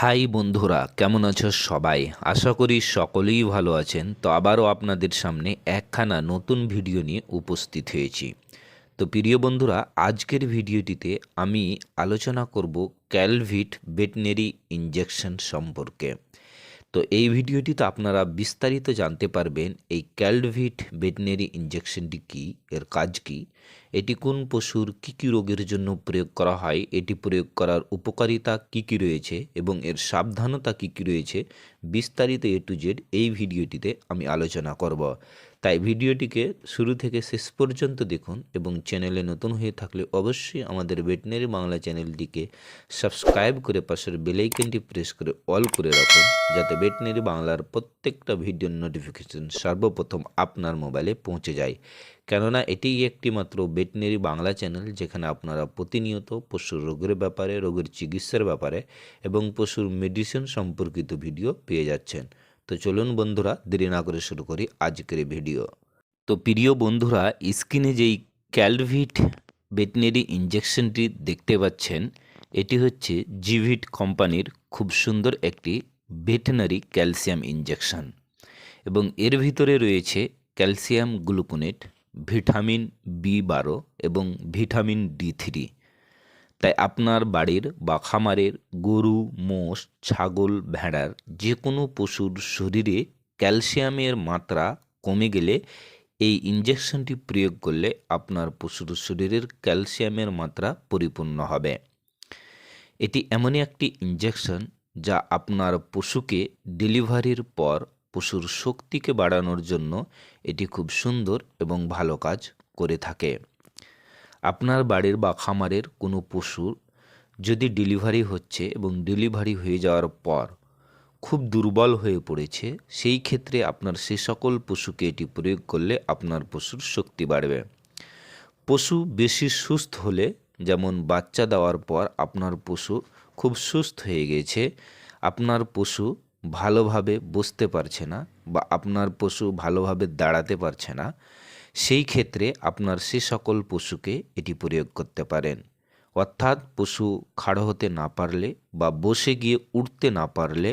High বন্ধুরা, কেমন আছো সবাই? আশা করি সকলেই ভালো আছেন। তো আবারও আপনাদের সামনে একখানা নতুন ভিডিও নিয়ে উপস্থিত হয়েছি। তো প্রিয় বন্ধুরা, আজকের ভিডিওটিতে আমি আলোচনা করব ক্যালভিট ভেটনারি ইঞ্জেকশন সম্পর্কে। তো এই ভিডিওটি তো আপনারা বিস্তারিত জানতে পারবেন, এই ক্যালভিট ভেটেনারি ইঞ্জেকশনটি কী, এর কাজ কি, এটি কোন পশুর কী কী রোগের জন্য প্রয়োগ করা হয়, এটি প্রয়োগ করার উপকারিতা কী কী রয়েছে এবং এর সাবধানতা কী কী রয়েছে, বিস্তারিত এ টু জেড এই ভিডিওটিতে আমি আলোচনা করব। তাই ভিডিওটিকে শুরু থেকে শেষ পর্যন্ত দেখুন এবং চ্যানেলে নতুন হয়ে থাকলে অবশ্যই আমাদের ভেটেনারি বাংলা চ্যানেলটিকে সাবস্ক্রাইব করে পাশের বেলাইকনটি প্রেস করে অল করে রাখুন, যাতে ভেটেনারি বাংলার প্রত্যেকটা ভিডিওর নোটিফিকেশন সর্বপ্রথম আপনার মোবাইলে পৌঁছে যায়। কেননা এটিই একটি মাত্র ভেটেনারি বাংলা চ্যানেল যেখানে আপনারা প্রতিনিয়ত পশুর রোগের ব্যাপারে, রোগের চিকিৎসার ব্যাপারে এবং পশুর মেডিসিন সম্পর্কিত ভিডিও পেয়ে যাচ্ছেন। তো চলুন বন্ধুরা, দেরি না করে শুরু করি আজকের ভিডিও। তো প্রিয় বন্ধুরা, স্কিনে যেই ক্যালভিট ভেটেনারি ইঞ্জেকশনটি দেখতে পাচ্ছেন, এটি হচ্ছে জিভিট কোম্পানির খুব সুন্দর একটি ভেটেনারি ক্যালসিয়াম ইঞ্জেকশন এবং এর ভিতরে রয়েছে ক্যালসিয়াম গ্লুকোনেট, ভিটামিন বি বারো এবং ভিটামিন ডি থ্রি। তাই আপনার বাড়ির বা খামারের গরু, মোষ, ছাগল, ভেড়ার যে কোনো পশুর শরীরে ক্যালসিয়ামের মাত্রা কমে গেলে এই ইঞ্জেকশনটি প্রয়োগ করলে আপনার পশুর শরীরের ক্যালসিয়ামের মাত্রা পরিপূর্ণ হবে। এটি এমনই একটি ইঞ্জেকশন যা আপনার পশুকে ডেলিভারির পর পশুর শক্তিকে বাড়ানোর জন্য এটি খুব সুন্দর এবং ভালো কাজ করে থাকে। আপনার বাড়ির বা খামারের কোনো পশুর যদি ডেলিভারি হচ্ছে এবং ডেলিভারি হয়ে যাওয়ার পর খুব দুর্বল হয়ে পড়েছে, সেই ক্ষেত্রে আপনার সে সকল পশুকে এটি প্রয়োগ করলে আপনার পশুর শক্তি বাড়বে। পশু বেশি সুস্থ হলে, যেমন বাচ্চা দেওয়ার পর আপনার পশু খুব সুস্থ হয়ে গেছে, আপনার পশু ভালোভাবে বসতে পারছে না বা আপনার পশু ভালোভাবে দাঁড়াতে পারছে না সেই ক্ষেত্রে আপনার সে সকল পশুকে এটি প্রয়োগ করতে পারেন। অর্থাৎ পশু খাড়ো হতে না পারলে বা বসে গিয়ে উঠতে না পারলে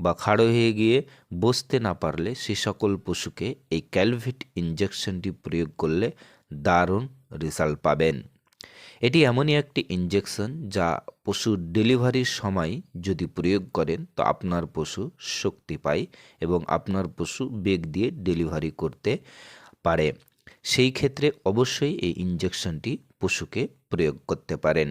বা খাড়ো হয়ে গিয়ে বসতে না পারলে সে সকল পশুকে এই ক্যালভিট ইঞ্জেকশনটি প্রয়োগ করলে দারুণ রেজাল্ট পাবেন। এটি এমনই একটি ইঞ্জেকশন যা পশুর ডেলিভারির সময় যদি প্রয়োগ করেন তো আপনার পশু শক্তি পায় এবং আপনার পশু বেগ দিয়ে ডেলিভারি করতে পারে। সেই ক্ষেত্রে অবশ্যই এই ইঞ্জেকশনটি পশুকে প্রয়োগ করতে পারেন।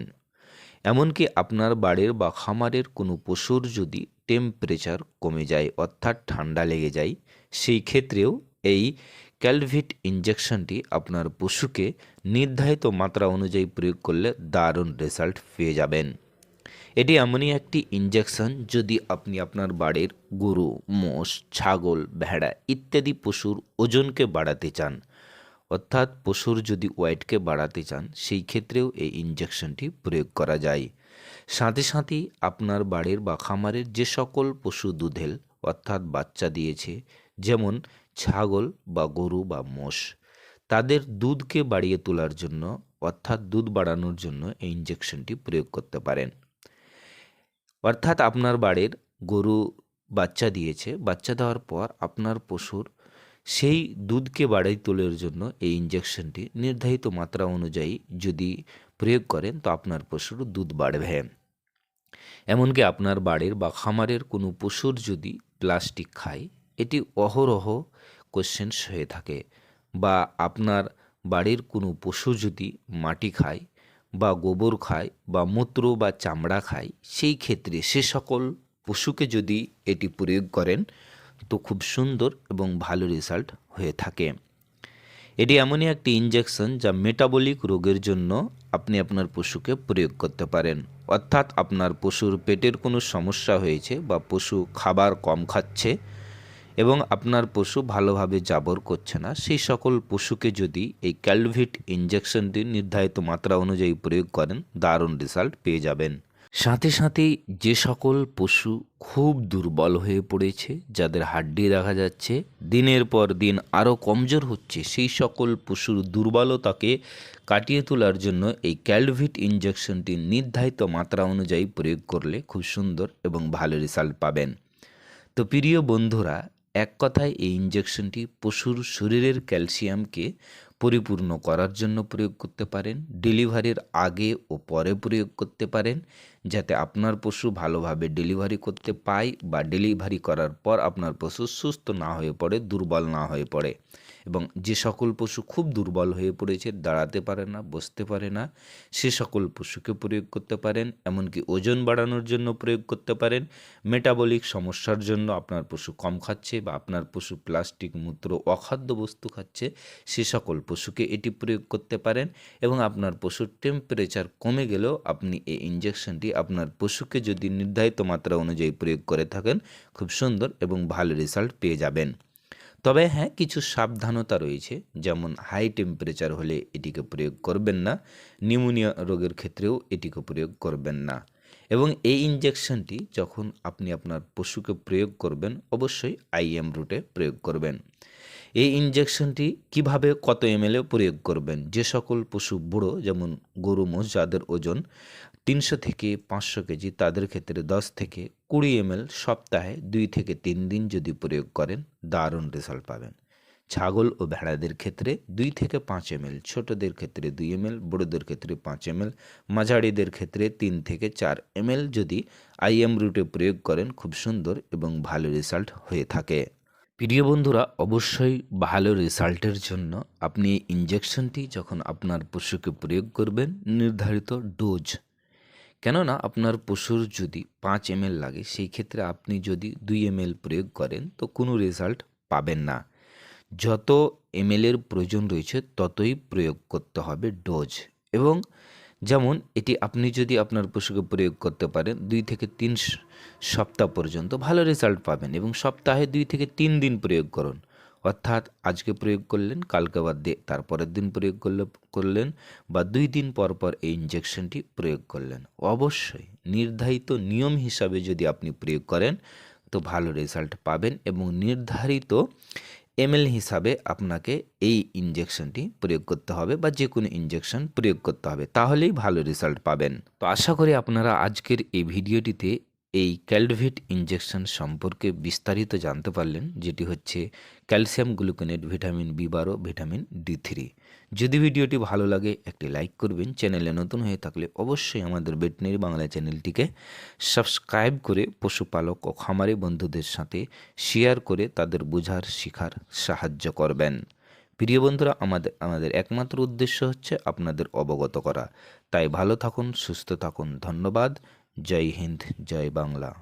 এমনকি আপনার বাড়ির বা খামারের কোনো পশুর যদি টেম্পারেচার কমে যায় অর্থাৎ ঠান্ডা লেগে যায়, সেই ক্ষেত্রেও এই ক্যালভিট ইঞ্জেকশনটি আপনার পশুকে নির্ধারিত মাত্রা অনুযায়ী প্রয়োগ করলে দারুণ রেজাল্ট পেয়ে যাবেন। এটি এমনই একটি ইঞ্জেকশন যদি আপনি আপনার বাড়ির গরু, মোষ, ছাগল, ভেড়া ইত্যাদি পশুর ওজনকে বাড়াতে চান অর্থাৎ পশুর যদি ওয়েটকে বাড়াতে চান, সেই ক্ষেত্রেও এই ইঞ্জেকশনটি প্রয়োগ করা যায়। সাথে সাথেই আপনার বাড়ির বা খামারের যে সকল পশু দুধেল, অর্থাৎ বাচ্চা দিয়েছে, যেমন ছাগল বা গরু বা মোষ, তাদের দুধকে বাড়িয়ে তোলার জন্য, অর্থাৎ দুধ বাড়ানোর জন্য এই ইঞ্জেকশনটি প্রয়োগ করতে পারেন। অর্থাৎ আপনার বাড়ির গরু বাচ্চা দিয়েছে, বাচ্চা দেওয়ার পর আপনার পশুর সেই দুধকে বাড়াই তোলার জন্য এই ইঞ্জেকশনটি নির্ধারিত মাত্রা অনুযায়ী যদি প্রয়োগ করেন, তো আপনার পশুর দুধ বাড়বে। এমনকি আপনার বাড়ির বা খামারের কোনো পশুর যদি প্লাস্টিক খায়, এটি অহরহ কোশ্চেন্স হয়ে থাকে। বা আপনার বাড়ির কোনো পশু যদি মাটি খায় বা গোবর খায় বা মূত্র বা চামড়া খায়, সেই ক্ষেত্রে সে সকল পশুকে যদি এটি প্রয়োগ করেন তো খুব সুন্দর এবং ভালো রেজাল্ট হয়ে থাকে। এটি এমনই একটি ইঞ্জেকশন যা মেটাবলিক রোগের জন্য আপনি আপনার পশুকে প্রয়োগ করতে পারেন। অর্থাৎ আপনার পশুর পেটের কোনো সমস্যা হয়েছে বা পশু খাবার কম খাচ্ছে এবং আপনার পশু ভালোভাবে জাবর করছে না, সেই সকল পশুকে যদি এই ক্যালভিট ইঞ্জেকশনটি নির্ধারিত মাত্রা অনুযায়ী প্রয়োগ করেন, দারুণ রেজাল্ট পেয়ে যাবেন। সাথে সাথে যে সকল পশু খুব দুর্বল হয়ে পড়েছে, যাদের হাড্ডি দেখা যাচ্ছে, দিনের পর দিন আরও কমজোর হচ্ছে, সেই সকল পশুর দুর্বলতাকে কাটিয়ে তোলার জন্য এই ক্যালভিট ইঞ্জেকশনটি নির্ধারিত মাত্রা অনুযায়ী প্রয়োগ করলে খুব সুন্দর এবং ভালো রেজাল্ট পাবেন। তো প্রিয় বন্ধুরা, এক কথায় এই ইঞ্জেকশনটি পশুর শরীরের ক্যালসিয়ামকে পরিপূর্ণ করার জন্য প্রয়োগ করতে পারেন, ডেলিভারির আগে ও পরে প্রয়োগ করতে পারেন যাতে আপনার পশু ভালোভাবে ডেলিভারি করতে পায় বা ডেলিভারি করার পর আপনার পশু সুস্থ না হয়ে পড়ে, দুর্বল না হয়ে পড়ে। এবং যে সকল পশু খুব দুর্বল হয়ে পড়েছে, দাঁড়াতে পারে না, বসতে পারে না, সে সকল পশুকে প্রয়োগ করতে পারেন, এমনকি ওজন বাড়ানোর জন্য প্রয়োগ করতে পারেন। মেটাবলিক সমস্যার জন্য আপনার পশু কম খাচ্ছে বা আপনার পশু প্লাস্টিক, মূত্র, অখাদ্য বস্তু খাচ্ছে, সে সকল পশুকে এটি প্রয়োগ করতে পারেন। এবং আপনার পশুর টেম্পারেচার কমে গেলেও আপনি এই ইঞ্জেকশনটি আপনার পশুকে যদি নির্ধারিত মাত্রা অনুযায়ী প্রয়োগ করে থাকেন, খুব সুন্দর এবং ভালো রেজাল্ট পেয়ে যাবেন। তবে হ্যাঁ কিছু সাবধানতা রয়েছে, যেমন হাই টেম্পারেচার হলে এটিকে প্রয়োগ করবেন না নিউমোনিয়া রোগের ক্ষেত্রেও এটিকে প্রয়োগ করবেন না। এবং এই ইঞ্জেকশনটি যখন আপনি আপনার পশুকে প্রয়োগ করবেন, অবশ্যই আইএম রুটে প্রয়োগ করবেন। এই ইঞ্জেকশনটি কীভাবে কত এমএলএ প্রয়োগ করবেন? যে সকল পশু বুড়ো, যেমন গরু মোষ যাদের ওজন তিনশো থেকে পাঁচশো কেজি, তাদের ক্ষেত্রে দশ থেকে কুড়ি এমএল সপ্তাহে দুই থেকে তিন দিন যদি প্রয়োগ করেন, দারুণ রেজাল্ট পাবেন। ছাগল ও ভেড়াদের ক্ষেত্রে দুই থেকে পাঁচ এমএল, ছোটদের ক্ষেত্রে দুই এমএল, বড়োদের ক্ষেত্রে পাঁচ এমএল, মাঝারিদের ক্ষেত্রে তিন থেকে চার এমএল যদি আইএম রুটে প্রয়োগ করেন, খুব সুন্দর এবং ভালো রেজাল্ট হয়ে থাকে। প্রিয় বন্ধুরা, অবশ্যই ভালো রেজাল্টের জন্য আপনি ইঞ্জেকশনটি যখন আপনার পশুকে প্রয়োগ করবেন, নির্ধারিত ডোজ কেননা আপনার পশুর যদি পাঁচ এমএল লাগে, সেই ক্ষেত্রে আপনি যদি দুই এমএল প্রয়োগ করেন, তো কোনো রেজাল্ট পাবেন না। যত এমএলের প্রয়োজন রয়েছে, ততই প্রয়োগ করতে হবে ডোজ। এবং যেমন এটি আপনি যদি আপনার পশুকে প্রয়োগ করতে পারেন, দুই থেকে তিন সপ্তাহ পর্যন্ত ভালো রেজাল্ট পাবেন এবং সপ্তাহে দুই থেকে তিন দিন প্রয়োগ করুন। অর্থাৎ আজকে প্রয়োগ করলেন, কালকে বাদ দিয়ে তারপরের দিন প্রয়োগ করলে, করলেন বা দুই দিন পর পর এই ইঞ্জেকশনটি প্রয়োগ করলেন। অবশ্যই নির্ধারিত নিয়ম হিসাবে যদি আপনি প্রয়োগ করেন, তো ভালো রেজাল্ট পাবেন এবং নির্ধারিত এমএল হিসাবে আপনাকে এই ইঞ্জেকশনটি প্রয়োগ করতে হবে বা যে কোনো ইঞ্জেকশন প্রয়োগ করতে হবে, তাহলেই ভালো রেজাল্ট পাবেন। তো আশা করি আপনারা আজকের এই ভিডিওটিতে এই ক্যালভিট ইঞ্জেকশন সম্পর্কে বিস্তারিত জানতে পারলেন, যেটি হচ্ছে ক্যালসিয়াম গ্লুকোনেট ভিটামিন বি বারো, ভিটামিন ডি থ্রি। যদি ভিডিওটি ভালো লাগে, একটি লাইক করবেন। চ্যানেলে নতুন হয়ে থাকলে অবশ্যই আমাদের বেটনারি বাংলা চ্যানেলটিকে সাবস্ক্রাইব করে পশুপালক ও খামারি বন্ধুদের সাথে শেয়ার করে তাদের বোঝার, শিখার সাহায্য করবেন। প্রিয় বন্ধুরা, আমাদের আমাদের একমাত্র উদ্দেশ্য হচ্ছে আপনাদের অবগত করা। তাই ভালো থাকুন, সুস্থ থাকুন। ধন্যবাদ। जय हिंद जय बांग्ला।